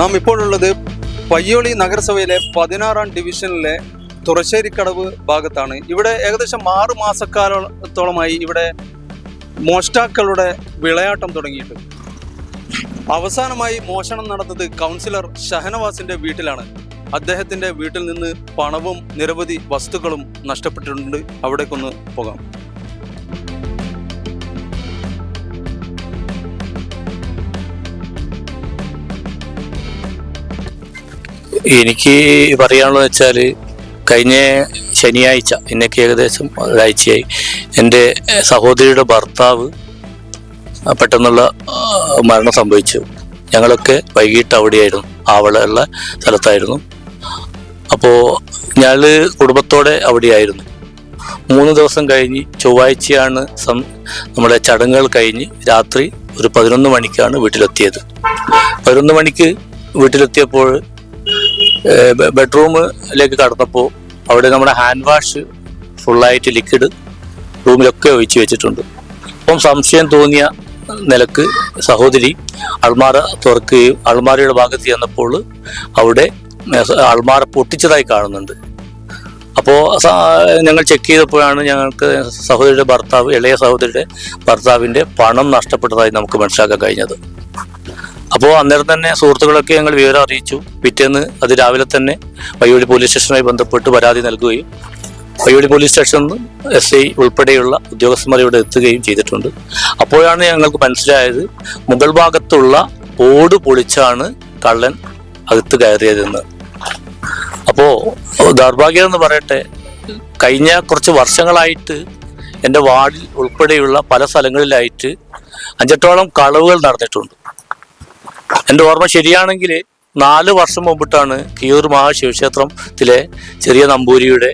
നാം ഇപ്പോഴുള്ളത് പയ്യോളി നഗരസഭയിലെ പതിനാറാം ഡിവിഷനിലെ തുറശ്ശേരിക്കടവ് ഭാഗത്താണ്. ഇവിടെ ഏകദേശം ആറ് മാസക്കാലത്തോളമായി ഇവിടെ മോഷ്ടാക്കളുടെ വിളയാട്ടം തുടങ്ങിയിട്ടുണ്ട് അവസാനമായി മോഷണം നടന്നത് കൗൺസിലർ ഷഹനവാസിന്റെ വീട്ടിലാണ്. അദ്ദേഹത്തിന്റെ വീട്ടിൽ നിന്ന് പണവും നിരവധി വസ്തുക്കളും നഷ്ടപ്പെട്ടിട്ടുണ്ട്. അവിടേക്കൊന്ന് പോകാം. എനിക്ക് പറയാനുള്ളത് വെച്ചാൽ കഴിഞ്ഞ ശനിയാഴ്ച ഇന്നൊക്കെ ഏകദേശം ഒരാഴ്ചയായി. എന്റെ സഹോദരിയുടെ ഭർത്താവ് പെട്ടെന്നുള്ള മരണം സംഭവിച്ചു. ഞങ്ങളൊക്കെ വൈകിട്ട് അവിടെയായിരുന്നു. ആവളയുള്ള സ്ഥലത്തായിരുന്നു. അപ്പോൾ ഞങ്ങൾ കുടുംബത്തോടെ അവിടെയായിരുന്നു. മൂന്ന് ദിവസം കഴിഞ്ഞ് ചൊവ്വാഴ്ചയാണ് സം നമ്മുടെ ചടങ്ങുകൾ കഴിഞ്ഞ് രാത്രി ഒരു പതിനൊന്ന് മണിക്കാണ് വീട്ടിലെത്തിയത്. പതിനൊന്ന് മണിക്ക് വീട്ടിലെത്തിയപ്പോൾ ബെഡ്റൂമിലേക്ക് കടന്നപ്പോൾ അവിടെ നമ്മുടെ ഹാൻഡ് വാഷ് ഫുള്ളായിട്ട് ലിക്വിഡ് റൂമിലൊക്കെ ഒഴിച്ചു വെച്ചിട്ടുണ്ട്. അപ്പം സംശയം തോന്നിയ നിലയ്ക്ക് സഹോദരി അൾമാറ തുറക്കുകയും അൾമാരയുടെ ഭാഗത്ത് ചെന്നപ്പോൾ അവിടെ അൾമാറ പൊട്ടിച്ചതായി കാണുന്നുണ്ട്. അപ്പോൾ ഞങ്ങൾ ചെക്ക് ചെയ്തപ്പോഴാണ് ഞങ്ങൾക്ക് സഹോദരിയുടെ ഭർത്താവ് ഇളയ സഹോദരിയുടെ ഭർത്താവിന്റെ പണം നഷ്ടപ്പെട്ടതായി നമുക്ക് മനസ്സിലാക്കാൻ കഴിഞ്ഞത്. അപ്പോൾ അന്നേരം തന്നെ സുഹൃത്തുക്കളൊക്കെ ഞങ്ങൾ വിവരം അറിയിച്ചു. പിറ്റേന്ന് അത് രാവിലെ തന്നെ വയ്യോളി പോലീസ് സ്റ്റേഷനുമായി ബന്ധപ്പെട്ട് പരാതി നൽകുകയും വയ്യോളി പോലീസ് സ്റ്റേഷനിൽ എസ് ഐ ഉൾപ്പെടെയുള്ള ഉദ്യോഗസ്ഥന്മാർ ഇവിടെ എത്തുകയും ചെയ്തിട്ടുണ്ട്. അപ്പോഴാണ് ഞങ്ങൾക്ക് മനസ്സിലായത് മുകൾ ഭാഗത്തുള്ള ഓട് പൊളിച്ചാണ് കള്ളൻ അകത്ത് കയറിയതെന്ന്. അപ്പോൾ ദൗർഭാഗ്യം എന്ന് പറയട്ടെ കഴിഞ്ഞ കുറച്ച് വർഷങ്ങളായിട്ട് എന്റെ വാർഡിൽ ഉൾപ്പെടെയുള്ള പല സ്ഥലങ്ങളിലായിട്ട് അഞ്ചെട്ടോളം കളവുകൾ നടന്നിട്ടുണ്ട്. എന്റെ ഓർമ്മ ശരിയാണെങ്കിൽ നാല് വർഷം മുമ്പിട്ടാണ് കീയൂർ മഹാശിവക്ഷേത്രത്തിലെ ചെറിയ നമ്പൂരിയുടെ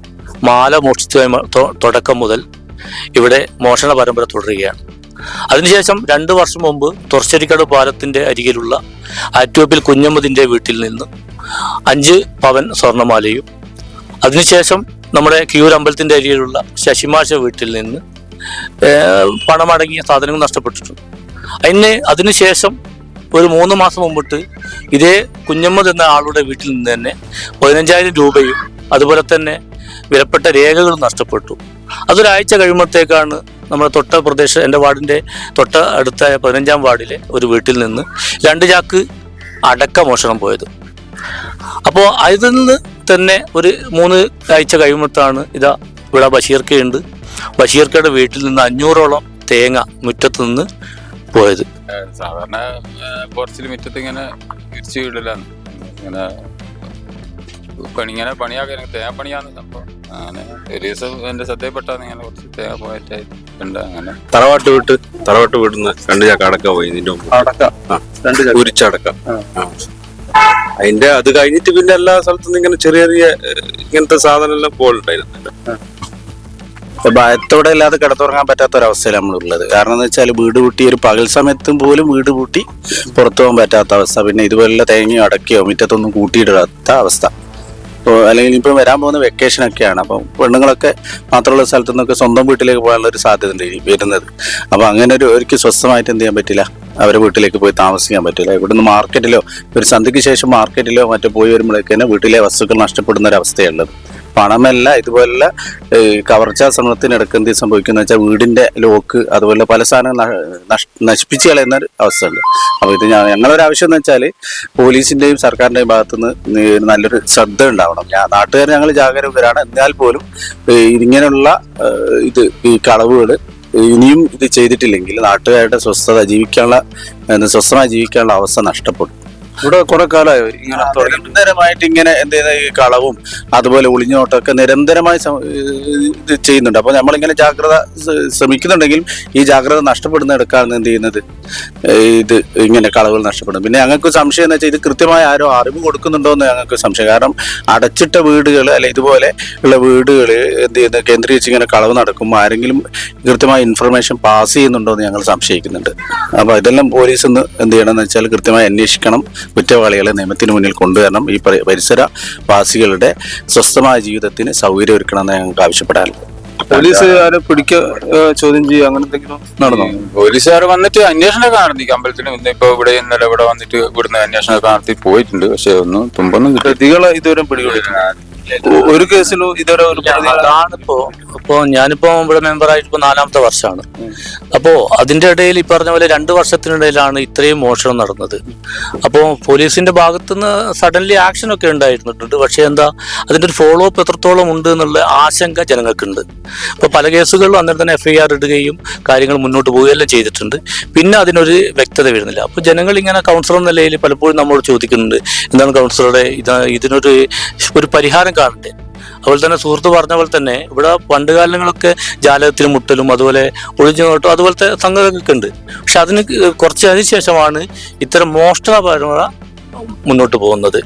മാല മോഷ്ടിച്ചതുമായി തുടക്കം മുതൽ ഇവിടെ മോഷണ പരമ്പര തുടരുകയാണ്. അതിനുശേഷം രണ്ട് വർഷം മുമ്പ് തുറശ്ശേരിക്കട് പാലത്തിന്റെ അരികിലുള്ള ആറ്റുവപ്പിൽ കുഞ്ഞമ്മദിന്റെ വീട്ടിൽ നിന്ന് അഞ്ച് പവൻ സ്വർണമാലയും അതിനുശേഷം നമ്മുടെ കിയൂർ അമ്പലത്തിന്റെ അരികിലുള്ള ശശിമാഷ വീട്ടിൽ നിന്ന് പണമടങ്ങിയ സാധനങ്ങൾ നഷ്ടപ്പെട്ടിട്ടുണ്ട്. അതിന് അതിനുശേഷം ഒരു മൂന്ന് മാസം മുമ്പിട്ട് ഇതേ കുഞ്ഞമ്മദ് എന്ന ആളുടെ വീട്ടിൽ നിന്ന് തന്നെ പതിനഞ്ചായിരം രൂപയും അതുപോലെ തന്നെ വിലപ്പെട്ട രേഖകളും നഷ്ടപ്പെട്ടു. അതൊരാഴ്ച കഴിയുമ്പോഴത്തേക്കാണ് നമ്മുടെ തൊട്ട പ്രദേശം എന്റെ വാർഡിന്റെ തൊട്ട അടുത്തായ പതിനഞ്ചാം വാർഡിലെ ഒരു വീട്ടിൽ നിന്ന് രണ്ട് ചാക്ക് അടക്ക മോഷണം പോയത്. അപ്പോൾ അതിൽ നിന്ന് തന്നെ ഒരു മൂന്ന് ആഴ്ച കഴിയുമ്പോഴത്താണ് ഇതാ ഇവിടെ ബഷീർക്കയുണ്ട്. ബഷീർക്കയുടെ വീട്ടിൽ നിന്ന് അഞ്ഞൂറോളം തേങ്ങ മുറ്റത്ത് നിന്ന് പോയത്. സാധാരണ കുറച്ച് ലിമിറ്റത്ത് ഇങ്ങനെ തിരിച്ചു വീടില്ലാന്ന് ഇങ്ങനെ പണി ഇങ്ങനെ പണിയാക്കാൻ തേങ്ങ പണിയാന്ന് അപ്പൊ അങ്ങനെ ഒരു ദിവസം എന്റെ ശ്രദ്ധയിൽപ്പെട്ടാന്ന് ഇങ്ങനെ കുറച്ച് തേങ്ങ പോയിട്ടായി ഉണ്ട് അങ്ങനെ. തറവാട്ട് വീട്ട് തറവാട്ട് വീട്ടിന്ന് രണ്ട് ചാക്ക അടക്ക പോയി നിന്റെ മുമ്പ്. അതിന്റെ അത് കഴിഞ്ഞിട്ട് പിന്നെ എല്ലാ സ്ഥലത്തുനിന്ന് ഇങ്ങനെ ചെറിയ ചെറിയ ഇങ്ങനത്തെ സാധനം എല്ലാം പോലുണ്ടായിരുന്നു ഭയത്തോടെ ഇല്ലാതെ കിടത്തുറങ്ങാൻ പറ്റാത്ത ഒരവസ്ഥയിലാണ് നമ്മളുള്ളത്. കാരണം എന്ന് വെച്ചാൽ വീട് പൂട്ടി ഒരു പകൽ സമയത്തും പോലും വീട് പൂട്ടി പുറത്തു പോകാൻ പറ്റാത്ത അവസ്ഥ. പിന്നെ ഇതുപോലുള്ള തേങ്ങയോ അടക്കയോ മുറ്റത്തൊന്നും കൂട്ടിയിടാത്ത അവസ്ഥ. ഇപ്പോൾ അല്ലെങ്കിൽ ഇപ്പം വരാൻ പോകുന്ന വെക്കേഷൻ ഒക്കെയാണ്. അപ്പം പെണ്ണുങ്ങളൊക്കെ മാത്രമുള്ള സ്ഥലത്തു നിന്നൊക്കെ സ്വന്തം വീട്ടിലേക്ക് പോകാനുള്ള ഒരു സാധ്യത ഉണ്ട് വരുന്നത്. അപ്പം അങ്ങനെ ഒരു ഒരിക്കലും സ്വസ്ഥമായിട്ട് എന്ത് ചെയ്യാൻ പറ്റില്ല? അവരെ വീട്ടിലേക്ക് പോയി താമസിക്കാൻ പറ്റില്ല. ഇവിടുന്ന് മാർക്കറ്റിലോ ഒരു സന്ധ്യയ്ക്ക് ശേഷം മാർക്കറ്റിലോ മറ്റോ പോയി വരുമ്പോഴേക്കന്നെ വീട്ടിലെ വസ്തുക്കൾ നഷ്ടപ്പെടുന്ന ഒരു അവസ്ഥയുള്ളത് പണമല്ല ഇതുപോലെ കവർച്ചാ ശ്രമത്തിനിടക്ക് എന്ത് സംഭവിക്കുന്ന വെച്ചാൽ വീടിന്റെ ലോക്ക് അതുപോലെ പല സാധനങ്ങൾ നശിപ്പിച്ച് കളയുന്ന ഒരു അവസ്ഥയുണ്ട്. അപ്പോൾ ഇത് ഞാൻ ഞങ്ങളൊരു ആവശ്യം എന്ന് വെച്ചാൽ പോലീസിന്റെയും സർക്കാരിന്റെയും ഭാഗത്തുനിന്ന് നല്ലൊരു ശ്രദ്ധ ഉണ്ടാവണം. നാട്ടുകാർ ഞങ്ങൾ ജാഗരൂകരാണ്. എന്നാൽ പോലും ഇങ്ങനെയുള്ള ഇത് ഈ കളവുകൾ ഇനിയും ഇത് ചെയ്തിട്ടില്ലെങ്കിൽ നാട്ടുകാരുടെ സ്വസ്ഥത ജീവിക്കാനുള്ള സ്വസ്ഥമായി ജീവിക്കാനുള്ള അവസ്ഥ നഷ്ടപ്പെടും. ഇവിടെ കുറെ കാലമായോ ഇങ്ങനെ നിരന്തരമായിട്ട് ഇങ്ങനെ എന്ത് ചെയ്യുന്ന ഈ കളവും അതുപോലെ ഒളിഞ്ഞോട്ടമൊക്കെ നിരന്തരമായി ഇത് ചെയ്യുന്നുണ്ട്. അപ്പൊ നമ്മളിങ്ങനെ ജാഗ്രത ശ്രമിക്കുന്നുണ്ടെങ്കിലും ഈ ജാഗ്രത നഷ്ടപ്പെടുന്ന എടുക്കാണ് എന്ത് ചെയ്യുന്നത്? ഇത് ഇങ്ങനെ കളവുകൾ നഷ്ടപ്പെടും. പിന്നെ ഞങ്ങൾക്ക് സംശയം എന്ന് വെച്ചാൽ ഇത് കൃത്യമായ ആരോ അറിവ് കൊടുക്കുന്നുണ്ടോ എന്ന് ഞങ്ങൾക്ക് സംശയം. കാരണം അടച്ചിട്ട വീടുകൾ അല്ലെ ഇതുപോലെ ഉള്ള വീടുകൾ എന്ത് ചെയ്യുന്നത് കേന്ദ്രീകരിച്ച് ഇങ്ങനെ കളവ് നടക്കും ആരെങ്കിലും കൃത്യമായ ഇൻഫർമേഷൻ പാസ് ചെയ്യുന്നുണ്ടോ എന്ന് ഞങ്ങൾ സംശയിക്കുന്നുണ്ട്. അപ്പോൾ ഇതെല്ലാം പോലീസ് ഇന്ന് എന്ത് ചെയ്യണമെന്ന് വെച്ചാൽ കൃത്യമായി അന്വേഷിക്കണം. കുറ്റവാളികളെ നിയമത്തിന് മുന്നിൽ കൊണ്ടുവരണം. ഈ പരിസരവാസികളുടെ പരിസര വാസികളുടെ സ്വസ്ഥമായ ജീവിതത്തിന് സൗകര്യം ഒരുക്കണമെന്ന് ഞങ്ങൾക്ക് ആവശ്യപ്പെടാനുള്ളത് പോലീസുകാരെ പിടിക്ക ചോദ്യം ചെയ്യുക അങ്ങനെ എന്തെങ്കിലും നടന്നോ? പോലീസുകാർ വന്നിട്ട് അന്വേഷണമൊക്കെ നടത്തി. ഈ അമ്പലത്തിലും ഇന്ന് ഇപ്പൊ ഇവിടെ ഇന്നലെ ഇവിടെ വന്നിട്ട് ഇവിടുന്ന് അന്വേഷണമൊക്കെ നടത്തി പോയിട്ടുണ്ട്. പക്ഷെ ഒന്നും തുമ്പൊന്നും പ്രതികളെ ഇതുവരെ പിടികൂടിയിട്ടില്ല. ഒരു കേസിലും ഇതുവരെ ഒരു അതാണിപ്പോ ഇപ്പോ ഞാനിപ്പോ ഇവിടെ മെമ്പറായിട്ട് ഇപ്പോ നാലാമത്തെ വർഷമാണ്. അപ്പോ അതിന്റെ ഇടയിൽ ഈ പറഞ്ഞ പോലെ രണ്ട് വർഷത്തിനിടയിലാണ് ഇത്രയും മോഷണം നടന്നത്. അപ്പോ പോലീസിന്റെ ഭാഗത്തുനിന്ന് സഡൻലി ആക്ഷൻ ഒക്കെ ഉണ്ടായിരുന്നിട്ടുണ്ട്. പക്ഷെ എന്താ അതിന്റെ ഒരു ഫോളോ അപ്പ് എത്രത്തോളം ഉണ്ട് എന്നുള്ള ആശങ്ക ജനങ്ങൾക്കുണ്ട്. ഇപ്പൊ പല കേസുകളിലും അന്നേരം തന്നെ എഫ്ഐആർ ഇടുകയും കാര്യങ്ങൾ മുന്നോട്ട് പോവുകയെല്ലാം ചെയ്തിട്ടുണ്ട്. പിന്നെ അതിനൊരു വ്യക്തത വരുന്നില്ല. അപ്പൊ ജനങ്ങൾ ഇങ്ങനെ കൗൺസിലർ എന്ന നിലയിൽ പലപ്പോഴും നമ്മൾ ചോദിക്കുന്നുണ്ട്. എന്താണ് കൗൺസിലറുടെ ഇത് ഇതിനൊരു ഒരു പരിഹാരം കാണണ്ടേ അതുപോലെ തന്നെ സുഹൃത്ത് പറഞ്ഞ പോലെ തന്നെ ഇവിടെ പണ്ട് കാലങ്ങളൊക്കെ ജാലകത്തിൽ മുട്ടലും അതുപോലെ ഒളിഞ്ഞു നോട്ടും അതുപോലത്തെ സംഗതികളൊക്കെ ഉണ്ട്. പക്ഷെ അതിന് കുറച്ച് അതിനുശേഷമാണ് ഇത്തരം മോഷണപരമുള്ള മുന്നോട്ട് പോകുന്നത്.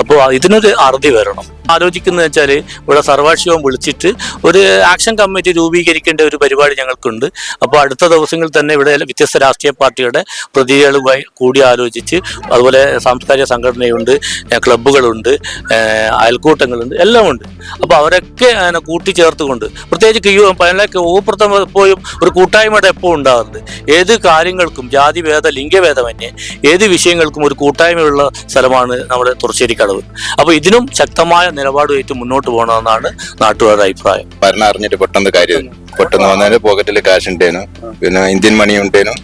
അപ്പോൾ ഇതിനൊരു അറുതി വരണം. ആലോചിക്കുന്നത് വെച്ചാൽ ഇവിടെ സർവാക്ഷിയോഗം വിളിച്ചിട്ട് ഒരു ആക്ഷൻ കമ്മിറ്റി രൂപീകരിക്കേണ്ട ഒരു പരിപാടി ഞങ്ങൾക്കുണ്ട്. അപ്പോൾ അടുത്ത ദിവസങ്ങളിൽ തന്നെ ഇവിടെ വ്യത്യസ്ത രാഷ്ട്രീയ പാർട്ടിയുടെ പ്രതിനിധികളുമായി കൂടി ആലോചിച്ച് അതുപോലെ സാംസ്കാരിക സംഘടനയുണ്ട് ക്ലബ്ബുകളുണ്ട് അയൽക്കൂട്ടങ്ങളുണ്ട് എല്ലാം ഉണ്ട് അപ്പോൾ അവരൊക്കെ കൂട്ടിച്ചേർത്തുകൊണ്ട് പ്രത്യേകിച്ച് കിയു പതിനൊക്കെ ഊപ്പുറത്തം എപ്പോഴും ഒരു കൂട്ടായ്മയുടെ എപ്പോഴും ഉണ്ടാകുന്നത് ഏത് കാര്യങ്ങൾക്കും ജാതിഭേദ ലിംഗഭേദമന്യേ ഏത് വിഷയങ്ങൾക്കും ഒരു കൂട്ടായ്മയുള്ള സ്ഥലമാണ് നമ്മുടെ തുറശ്ശേരിക്കടവ് അപ്പോൾ ഇതിനും ശക്തമായ നിലപാടുമായിട്ട് മുന്നോട്ട് പോകണമെന്നാണ് നാട്ടുകാരുടെ അഭിപ്രായം ഭരണം അറിഞ്ഞിട്ട് പെട്ടെന്ന് കാര്യം പെട്ടെന്ന് വന്നാൽ പോക്കറ്റിൽ കാശ് ഉണ്ടേനു പിന്നെ Indian money ഉണ്ടേനു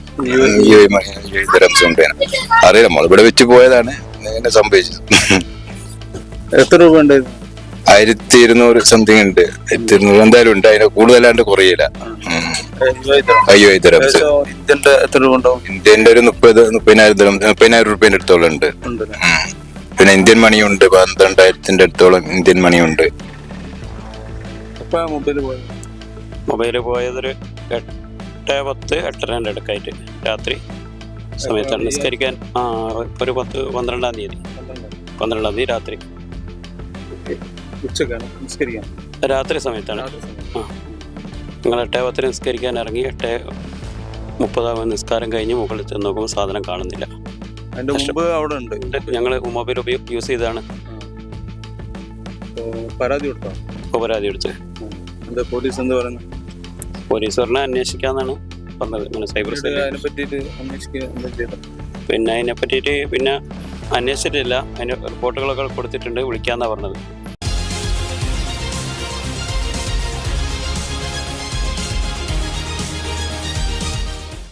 U A money U A dirhams ഉണ്ടേനു അറിയില്ല നമ്മൾ ഇവിടെ വെച്ച് പോയതാണ് ഇങ്ങനെ സംഭവിച്ചത് എത്ര രൂപ ഉണ്ടായിരുന്നു ആയിരത്തി ഇരുന്നൂറ് സംതിങ് ഉണ്ട്. ആയിരത്തി ഇരുന്നൂറ് എന്തായാലും ഉണ്ട്. അതിന് കൂടുതലാണ്ട് കുറയില്ല. അയ്യോ ദിറംസ് ഇതിന്റെ എത്ര രൂപ ഉണ്ടാവും? ഇന്ത്യന്റെ ഒരു മുപ്പത് മുപ്പതിനായിരം ദിറം മുപ്പതിനായിരം റുപ്യന്റെ അടുത്തോളം ഉണ്ട്. പിന്നെ ഇന്ത്യൻ മണിയുണ്ട്. പന്ത്രണ്ടായിരത്തിന്റെ അടുത്തോളം ഇന്ത്യൻ മണിയുണ്ട്. മൊബൈൽ പോയതൊരു എട്ട് പത്ത് എട്ടരന്റെ അടുക്കായിട്ട് രാത്രി സമയത്താണ് നിസ്കരിക്കാൻ. ആ ഒരു പത്ത് പന്ത്രണ്ടാം തീയതി. പന്ത്രണ്ടാം തീയതി രാത്രി. ഉച്ചക്കാണ് നിസ്കരിക്കാൻ. രാത്രി സമയത്താണ്. നിങ്ങൾ ഞങ്ങൾ എട്ടേ പത്തിന് നിസ്കരിക്കാൻ ഇറങ്ങി എട്ട് മുപ്പതാകുമ്പോൾ നിസ്കാരം കഴിഞ്ഞ് മുകളിൽ ചെന്ന് നോക്കുമ്പോൾ സാധനം കാണുന്നില്ല. അതിന്റെ മുമ്പ് അവിടെ ഉണ്ട്. ഞങ്ങൾ മൊബൈൽ ഉപയോഗ യൂസ് ചെയ്താണ് പരാതി കൊടുത്തോ? പരാതി എന്താ പോലീസ് എന്ത് പറയുന്നു? പോലീസ് പറഞ്ഞാൽ അന്വേഷിക്കാന്നാണ് പറഞ്ഞത്. ഇങ്ങനെ സൈബർ പിന്നെ അതിനെ പറ്റിയിട്ട് പിന്നെ അന്വേഷിച്ചിട്ടില്ല. അതിന് റിപ്പോർട്ടുകളൊക്കെ കൊടുത്തിട്ടുണ്ട്. വിളിക്കാന്നാ പറഞ്ഞത്.